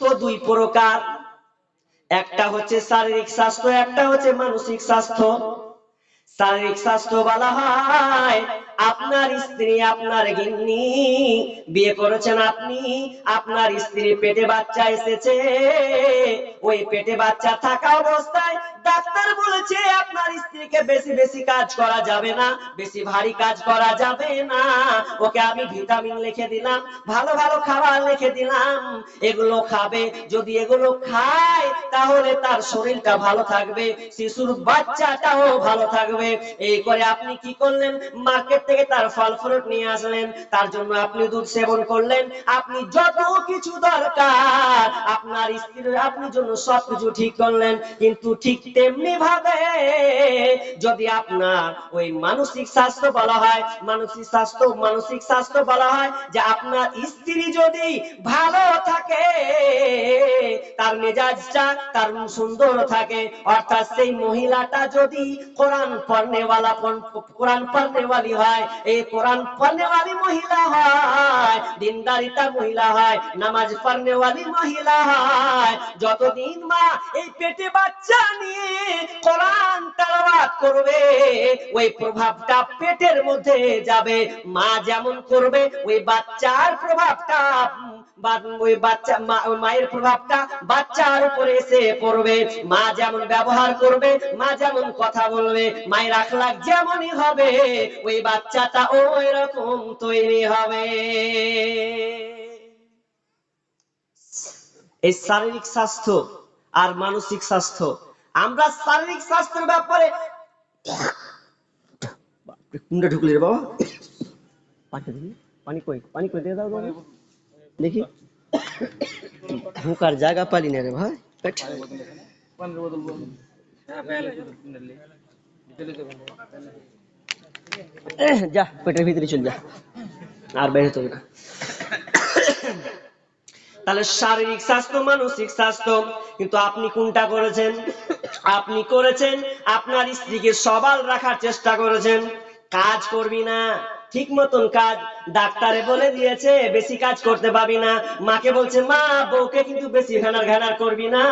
স্বাস্থ্য দুই প্রকার। একটা হচ্ছে শারীরিক স্বাস্থ্য একটা হচ্ছে মানসিক স্বাস্থ্য। শারীরিক স্বাস্থ্য বলা হয়। আপনার স্ত্রী, আপনার গিন্নি বিয়ে করেছেন আপনি, আপনার স্ত্রী পেটে বাচ্চা এসেছে। ওই পেটে বাচ্চা থাকা অবস্থায় ডাক্তার বলেছে, আপনার স্ত্রীকে বেশি বেশি কাজ করা যাবে না, বেশি ভারী কাজ করা যাবে না। ওকে আমি ভিটামিন লিখে দিলাম, ভালো ভালো খাবার লিখে দিলাম। এগুলো খাবে, যদি এগুলো খায়, তাহলে তার শরীরটা ভালো থাকবে, শিশুর বাচ্চাটাও ভালো থাকবে। এই করে আপনি কি করলেন? মার্কেট থেকে তার ফল ফ্রুট নিয়ে আসলেন। তার জন্য আপনি দুধ সেবন করলেন। আপনি যত কিছু দরকার আপনার স্ত্রীর আপনার জন্য সবকিছু ঠিক করলেন। কিন্তু ঠিক তেমনি ভাবে যদি আপনার ওই মানসিক স্বাস্থ্য বলা হয়, মানসিক স্বাস্থ্য মানসিক স্বাস্থ্য বলা হয় যে আপনার স্ত্রী যদি ভালো থাকে, তার মেজাজটা তার সুন্দর থাকে, অর্থাৎ সেই মহিলাটা যদি কোরআন পড়নেওয়ালা কোরআন পড়নেওয়ালি হয়? এই কোরআন পড়নেওয়ালি মহিলা হয় দিনদারিতা মহিলা হয়, নামাজ পড়নেওয়ালি মহিলা হয়। যতদিন মা এই পেটে বাচ্চা নিয়ে কোরআন তেলাওয়াত করবে, ওই প্রভাবটা পেটের মধ্যে যাবে। মা যেমন করবে, ওই বাচ্চার প্রভাবটা ওই বাচ্চা, মা- মায়ের প্রভাবটা বাচ্চার উপরে এসে পড়বে। মা যেমন ব্যবহার করবে, মা যেমন কথা বলবে মায়ের আখলাখ যেমনই হবে ওই বাচ্চাটা ওই রকম তৈরি হবে। এই শারীরিক স্বাস্থ্য আর মানসিক স্বাস্থ্য আমরা শারীরিক স্বাস্থ্যের ব্যাপারে কোনটা ঢুকলি রে বাবা। পানি কই? পানি কই? দিয়ে দাও দেখি। ঢোকার জায়গা পালি না রে ভাই। এহ, যা, পেটের ভিতরে চল যা। আর বের হতে না। তাহলে শারীরিক স্বাস্থ্য, মানসিক স্বাস্থ্য। কিন্তু আপনি কোনটা করেছেন? আপনি করেছেন আপনার স্ত্রীকে সবাল রাখার চেষ্টা করেছেন। কাজ করবি না। ঠিক মতন কাজ ডাক্তারে বলে দিয়েছে, বেশি কাজ করতে পারবি না। মাকে বলছে, মা, বউকে কিন্তু বেশি ঘানার ঘানার করবি না।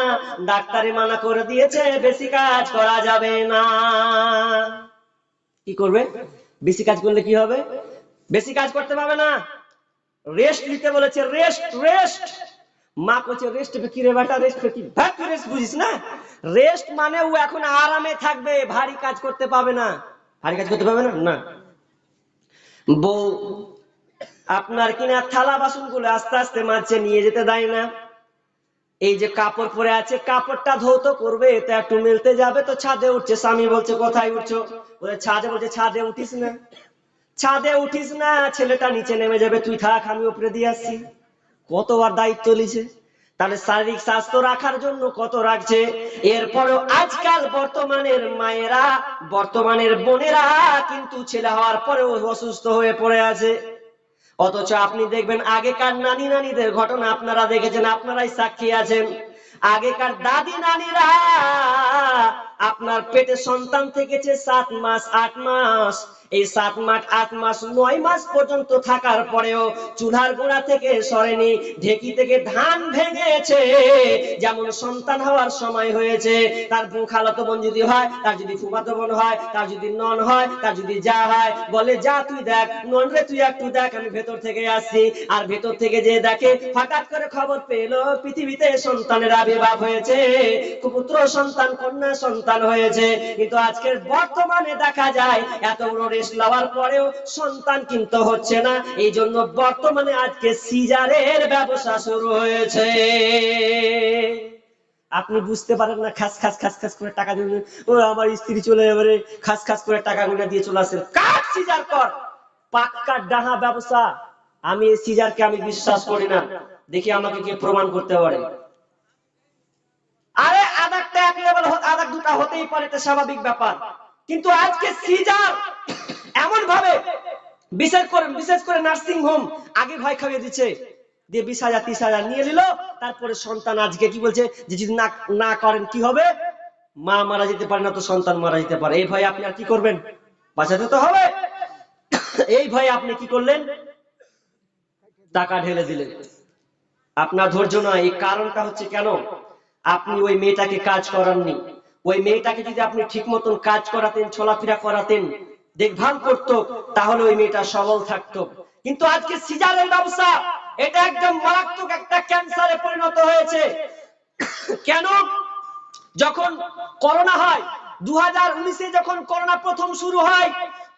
ডাক্তারে মানা করে দিয়েছে, বেশি কাজ করা যাবে না। কি করবে? বেশি কাজ করলে কি হবে? বেশি কাজ করতে পারবে না। রেস্ট নিতে বলেছে রেস্ট রেস্ট মা কইছে রেস্ট কি রে বেটা? রেস্ট কি? ভাগ রেস্ট বুঝিস না? রেস্ট মানে ও এখন আরামে থাকবে, ভারী কাজ করতে পাবে না। ভারী কাজ করতে পাবে না? না। বউ, আপনার কিনা থালা বাসনগুলো আস্তে আস্তে মাঝে নিয়ে যেতে দেয় না। এই যে কাপড় পরে আছে, কাপড়টা ধৌত করবে, তো একটু মেলতে যাবে তো ছাদে উঠছে। স্বামী বলছে, কোথায় উঠছো? বলে, ছাদে। বলছে, ছাদে উঠিস না। ছাদে উঠিস না, ছেলেটা নিচে নেমে যাবে। তুই থাক, আমি উপরে দিয়ে আসছি। কতবার দায়িত্ব লিছে তাহলে শারীরিক স্বাস্থ্য রাখার জন্য কত রাখছে? এরপরও আজকাল বর্তমানের মায়েরা, বর্তমানের বোনেরা কিন্তু ছেলে হওয়ার পরেও অসুস্থ হয়ে পড়ে আছে। অথচ আপনি দেখবেন, আগেকার নানি নানিদের ঘটনা আপনারা দেখেছেন, আপনারাই সাক্ষী আছেন। আগেকার দাদি নানিরা আপনার পেটে সন্তান থেকেছে সাত মাস, আট মাস। এই সাত মাস, আট মাস, নয় মাস পর্যন্ত থাকার পরেও চুলার গোড়া থেকে সরেনি, ঢেকি থেকে ধান ভেঙেছে। যেমন সন্তান হওয়ার সময় হয়েছে, তার খালাতো বোন যদি হয়, তার যদি ফুফাতো বোন হয়, তার যদি নন হয়, তার যদি যা হয়, বলে, যা তুই দেখ, নন রে, তুই একটু দেখ, আমি ভেতর থেকে আসছি। আর ভেতর থেকে যে দেখে, হঠাৎ করে খবর পেল, পৃথিবীতে সন্তানের আবির্ভাব হয়েছে। পুত্র সন্তান, কন্যা সন্তান হয়েছে। কিন্তু আজকের বর্তমানে দেখা যায়, এত বড় রেস্ট লওয়ার পরেও সন্তান কিন্তু হচ্ছে না। এই জন্য বর্তমানে আজকে সিজারের ব্যবসা শুরু হয়েছে। আপনি বুঝতে পারেন না, খাস খাস খাস খাস করে টাকা দিয়ে ও, আমার স্ত্রী চলে যাবে খাস খাস করে টাকা গুলো দিয়ে চলে আসেন কাট সিজার কর? পাক্কা ডাহা ব্যবসা। আমি সিজারকে আমি বিশ্বাস করি না। দেখি আমাকে কে প্রমাণ করতে পারে। লেভেল দুটা হতেই পারে, এটা স্বাভাবিক ব্যাপার। কিন্তু আজকে সিজার এমন ভাবে বিশেষ করে বিশেষ করে নার্সিং হোম আগে ভয় খাইয়ে দিচ্ছে। দিয়ে বিশ হাজার, তিরিশ হাজার নিয়ে নিল, তারপরে সন্তান আজকে কি বলছে যে, যদি না না করেন কি হবে? মা মারা যেতে পারে না তো সন্তান মারা যেতে পারে। এই ভয়ে আপনি আর কি করবেন? বাঁচাতে তো হবে। এই ভয়ে আপনি কি করলেন? টাকা ঢেলে দিলেন। আপনার ধৈর্য নয়, এই কারণটা হচ্ছে কেন? আপনি ওই মেয়েটাকে কাজ করাননি। ওই মেয়েটাকে যদি আপনি ঠিক মতন কাজ করাতেন, চলাফেরা করাতেন, দেখভাল করত, তাহলে ওই মেয়েটা সবল থাকতো। কিন্তু আজকে সিজারের ব্যবসা, এটা একদম মারাত্মক একটা ক্যান্সারে পরিণত হয়েছে। কেন? যখন করোনা হয় দু হাজার যখন করোনা প্রথম শুরু হয়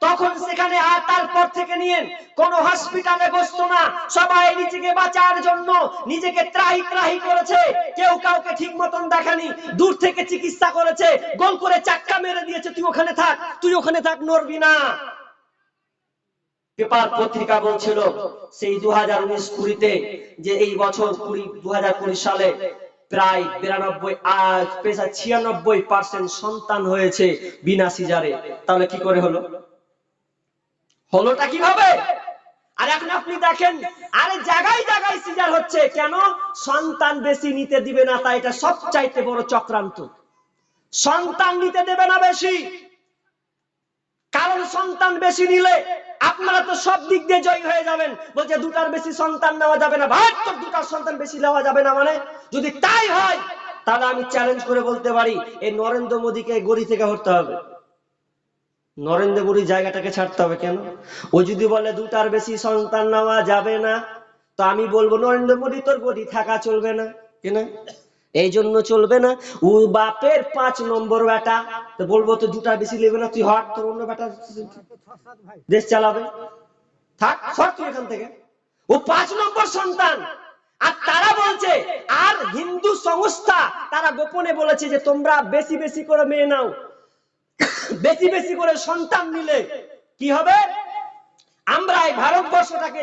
তখন সেখানে আর তারপর থেকে নিয়ে কোন হসপিটালে বসতো না। সবাই নিজেকে বাঁচার জন্য নিজেকে ত্রাহি ত্রাহি করেছে। কেউ কাউকে ঠিক মতন দেখানি, দূর থেকে চিকিৎসা করেছে, গোল করে চাক্কা মেরে দিয়েছে, তুই ওখানে থাক, তুই ওখানে থাক, নড়বি না। পেপার পত্রিকা বলছিল, সেই দু হাজার উনিশ কুড়িতে যে এই বছর কুড়ি দু হাজার কুড়ি সালে প্রায় বিরানব্বই আজ প্রায় ছিয়ানব্বই পার্সেন্ট সন্তান হয়েছে বিনা সিজারে। তাহলে কি করে হলো? হলোটা কীভাবে? আর এখন আপনি দেখেন, আরে জায়গায় জায়গায় সিজার হচ্ছে, কেন? সন্তান বেশি নিতে দিবে না, তাই এটা সবচাইতে বড় চক্রান্ত। সন্তান নিতে দেবে না বেশি। কারণ সন্তান বেশি নিলে আপনারা তো সব দিক দিয়ে জয়ী হয়ে যাবেন। বলছে, দুটার বেশি সন্তান নেওয়া যাবে না। ভাই, তোর দুটার সন্তান বেশি নেওয়া যাবে না মানে? যদি তাই হয়, তাহলে আমি চ্যালেঞ্জ করে বলতে পারি, এই নরেন্দ্র মোদীকে গড়ি থেকে হতে হবে। নরেন্দ্র মোদী জায়গাটাকে ছাড়তে হবে কেন? ও যদি বলে দুটার বেশি সন্তান নেওয়া যাবে না, তো আমি বলব নরেন্দ্র মোদী তোর গদি থাকা চলবে না কেনা এই জন্য চলবে না। ও বাপের পাঁচ নম্বর বেটা তো বলব তো দুটা বেশি নেবে না, তুই হট তোর অন্য বেটা দেশ চালাবে। থাক, সর তুই এখান থেকে। ও পাঁচ নম্বর সন্তান। আর তারা বলছে, আর হিন্দু সংস্থা তারা গোপনে বলেছে যে তোমরা বেশি বেশি করে মেয়ে নাও। বেশি বেশি করে সন্তান নিলে কি হবে? আমরা এই ভারতবর্ষটাকে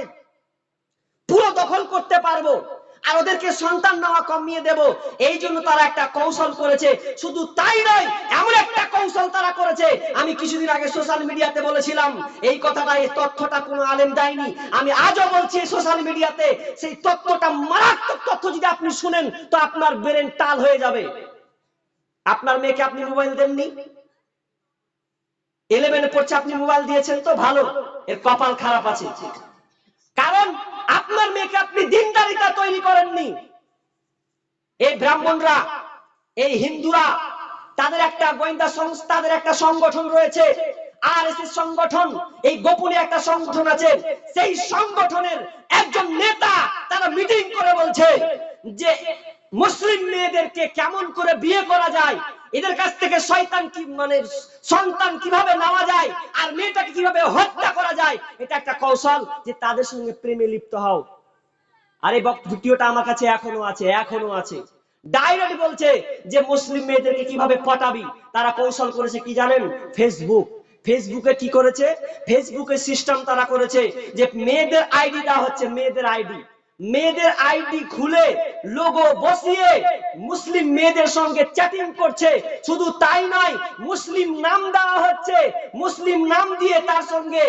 পুরো দখল করতে পারব আর ওদেরকে সন্তান নেওয়া কমিয়ে দেব। এই জন্য তারা একটা কৌশল করেছে। শুধু তাই নয়, এমন একটা কৌশল তারা করেছে। আমি কিছুদিন আগে সোশ্যাল মিডিয়াতে বলেছিলাম, এই কথাটা, এই তথ্যটা কোনো আলেম দেয়নি। আমি আজও বলছি সোশ্যাল মিডিয়াতে সেই তথ্যটা মারাত্মক তথ্য যদি আপনি শুনেন, তো আপনার ব্রেন টাল হয়ে যাবে। আপনার মেয়েকে আপনি মোবাইল দেননি? ইলেভেনে পড়ছে, আপনি মোবাইল দিয়েছেন তো, ভালো। এর কপাল খারাপ আছে। কারণ আপনার মেয়েকে আপনি দিনদারিতা তৈরি করেননি। এই ব্রাহ্মণরা, এই হিন্দুরা, তাদের একটা গোয়েন্দা সংস্থা, তাদের একটা সংগঠন রয়েছে আর সংগঠন। এই গোপনে একটা সংগঠন আছে। সেই সংগঠনের একজন নেতা তারা মিটিং করে বলছে যে মুসলিম মেয়েদেরকে কেমন করে বিয়ে করা যায়? এদের কাছ থেকে শয়তান কি মানে সন্তান কীভাবে নেওয়া যায়? আর মেয়েটাকে কীভাবে হত্যা করা যায়? এটা একটা কৌশল যে তাদের সঙ্গে প্রেমে লিপ্ত হও। আরে ভিডিওটা আমার কাছে এখনও আছে এখনও আছে। ডাইরেক্ট বলছে যে মুসলিম মেয়েদেরকে কীভাবে পটাবি? তারা কৌশল করেছে কি জানেন? ফেসবুক ফেসবুকে কি করেছে? ফেসবুকের সিস্টেম তারা করেছে যে মেয়েদের আইডি দেওয়া হচ্ছে, মেয়েদের আইডি মেয়েদের আইডি খুলে লোগো বসিয়ে মুসলিম মেয়েদের সঙ্গে চ্যাটিং করছে। শুধু তাই নয়, মুসলিম নাম দেওয়া হচ্ছে। মুসলিম নাম দিয়ে তার সঙ্গে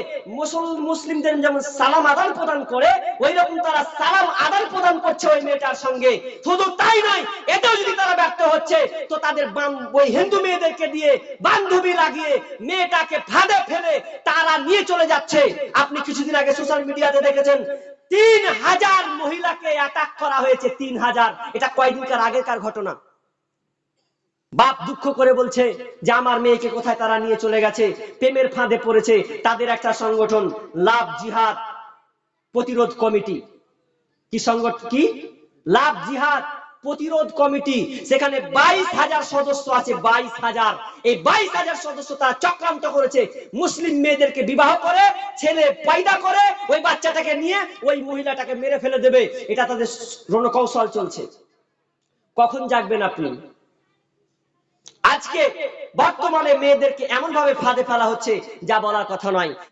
মুসলিমদের যেমন সালাম আদান প্রদান করে ওই রকম তারা সালাম আদান প্রদান করছে ওই মেয়েটার সঙ্গে। শুধু তাই নয়, এতেও যদি তারা ব্যর্থ হচ্ছে, তো তাদের ওই হিন্দু মেয়েদেরকে দিয়ে বান্ধবী লাগিয়ে মেয়েটাকে ফাঁদে ফেলে তারা নিয়ে চলে যাচ্ছে। আপনি কিছুদিন আগে সোশ্যাল মিডিয়াতে দেখেছেন তিন হাজার মহিলাকে অ্যাটাক করা হয়েছে, তিন হাজার। এটা কয়েকদিনকার আগেকার ঘটনা? বাপ দুঃখ করে বলছে যে আমার মেয়েকে কোথায় তারা নিয়ে চলে গেছে, প্রেমের ফাঁদে পড়েছে, তাদের একটা সংগঠন, লাভ জিহাদ প্রতিরোধ কমিটি। কি সংগঠন কি? লাভ জিহাদ প্রতিরোধ কমিটি, সেখানে বাইশ হাজার সদস্য আছে, বাইশ হাজার। এই বাইশ হাজার সদস্য তারা চক্রান্ত করেছে। মুসলিম মেয়েদেরকে বিবাহ করে, ছেলে পয়দা করে, ওই বাচ্চাটাকে নিয়ে ওই মহিলাটাকে মেরে ফেলে দেবে। এটা তাদের রণকৌশল চলছে। কখন জাগবেন আপনি? আজকে বর্তমানে মেয়েদেরকে এমন ভাবে ফাঁদে ফেলা হচ্ছে যা বলার কথা নয়।